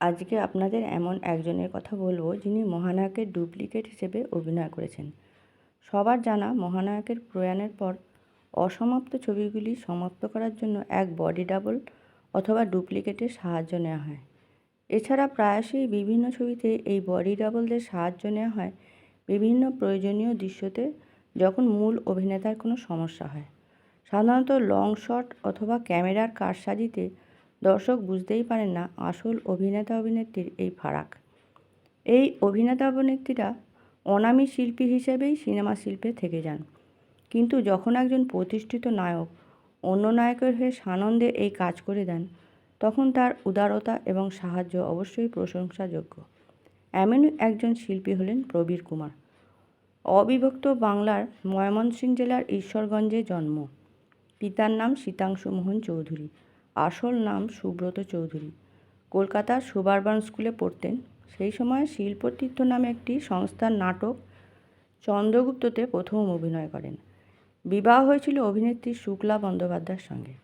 আজকে আপনাদের এমন একজনের কথা বলব যিনি মহানায়কের ডুপ্লিকেট হিসেবে অভিনয় করেছেন। সবার জানা মহানায়কের প্রয়াণের পর অসমাপ্ত ছবিগুলি সমাপ্ত করার জন্য এক বডি ডাবল অথবা ডুপ্লিকেটের সাহায্য নেওয়া হয়। এছাড়া প্রায়শই বিভিন্ন ছবিতে এই বডি ডাবলদের সাহায্য নেওয়া হয় বিভিন্ন প্রয়োজনীয় দৃশ্যতে যখন মূল অভিনেতার কোনো সমস্যা হয়। সাধারণত লং শট অথবা ক্যামেরার কারসাজিতে দর্শক বুঝতেই পারেন না আসল অভিনেতা অভিনেত্রীর এই ফারাক। এই অভিনেতা অভিনেত্রীরা অনামী শিল্পী হিসেবেই সিনেমা শিল্পে থেকে যান। কিন্তু যখন একজন প্রতিষ্ঠিত নায়ক অন্য নায়কের হয়ে সানন্দে এই কাজ করে দেন, তখন তার উদারতা এবং সাহায্য অবশ্যই প্রশংসাযোগ্য। এমনই একজন শিল্পী হলেন প্রবীর কুমার। অবিভক্ত বাংলার ময়মনসিংহ জেলার ঈশ্বরগঞ্জে জন্ম। পিতার নাম শীতাংশু মোহন চৌধুরী। আসল নাম সুব্রত চৌধুরী। কলকাতার সুবারবান স্কুলে পড়তেন। সেই সময় শিল্পতীর্থ নামে একটি সংস্থার নাটক চন্দ্রগুপ্ততে প্রথম অভিনয় করেন। বিবাহ হয়েছিল অভিনেত্রী শুক্লা বন্দ্যোপাধ্যায়ের সঙ্গে।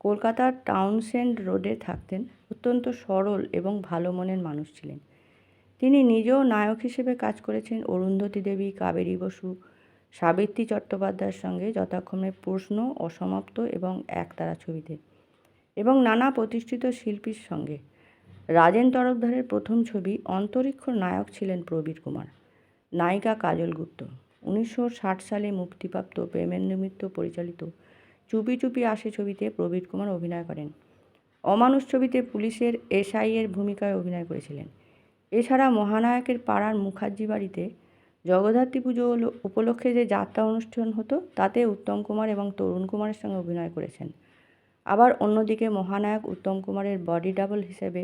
কলকাতার টাউনসেন্ড রোডে থাকতেন। অত্যন্ত সরল এবং ভালো মনের মানুষ ছিলেন। তিনি নিজেও নায়ক হিসেবে কাজ করেছেন অরুন্ধতী দেবী, কাবেরী বসু, সাবিত্রী চট্টোপাধ্যায়ের সঙ্গে যথাক্রমে প্রশ্ন, অসমাপ্ত এবং একতারা ছবিতে। এবং নানা প্রতিষ্ঠিত শিল্পীর সঙ্গে। রাজেন তরফদারের প্রথম ছবি অন্তরিক্ষ নায়ক ছিলেন প্রবীর কুমার। নায়িকা কাজল গুপ্ত। উনিশশো ষাট সালে মুক্তিপ্রাপ্ত প্রেমের নিমিত্ত পরিচালিত চুপি চুপি আসে ছবিতে প্রবীর কুমার অভিনয় করেন। অমানুষ ছবিতে পুলিশের এসআই এর ভূমিকায় অভিনয় করেছিলেন। এছাড়া মহানায়কের পাড়ার মুখার্জি বাড়িতে জগদ্ধাত্রী পুজো উপলক্ষে যে যাত্রা অনুষ্ঠান হতো, তাতে উত্তম কুমার এবং তরুণ কুমারের সঙ্গে অভিনয় করেছেন। আবার অন্যদিকে মহানায়ক উত্তম কুমারের বডি ডাবল হিসেবে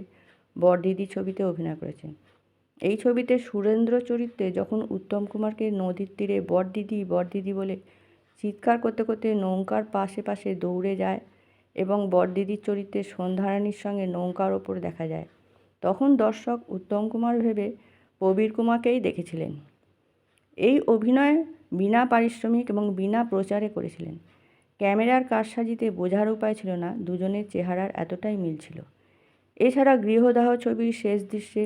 বরদিদি ছবিতে অভিনয় করেছেন। এই ছবিতে সুরেন্দ্র চরিত্রে যখন উত্তম কুমারকে নদীর তীরে বরদিদি বরদিদি বলে চিৎকার করতে করতে নৌকার পাশে পাশে দৌড়ে যায় এবং বরদিদির চরিত্রে সন্ধ্যারানীর সঙ্গে নৌকার ওপর দেখা যায়, তখন দর্শক উত্তম কুমার ভেবে প্রবীর কুমারকেই দেখেছিলেন। এই অভিনয় বিনা পারিশ্রমিক এবং বিনা প্রচারে করেছিলেন। ক্যামেরার কারসাজিতে বোঝার উপায় ছিল না, দুজনের চেহারার এতটাই মিল ছিল। এছাড়া গৃহদাহ ছবির শেষ দৃশ্যে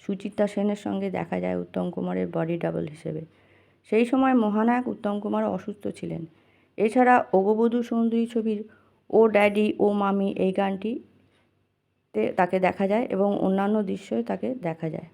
সুচিত্রা সেনের সঙ্গে দেখা যায় উত্তম কুমারের বডি ডাবল হিসেবে। সেই সময় মহানায়ক উত্তম কুমার অসুস্থ ছিলেন। এছাড়া ওগবধূ সুন্দরী ছবির ও ড্যাডি ও মামি এই গানটিতে তাকে দেখা যায় এবং অন্যান্য দৃশ্যে তাকে দেখা যায়।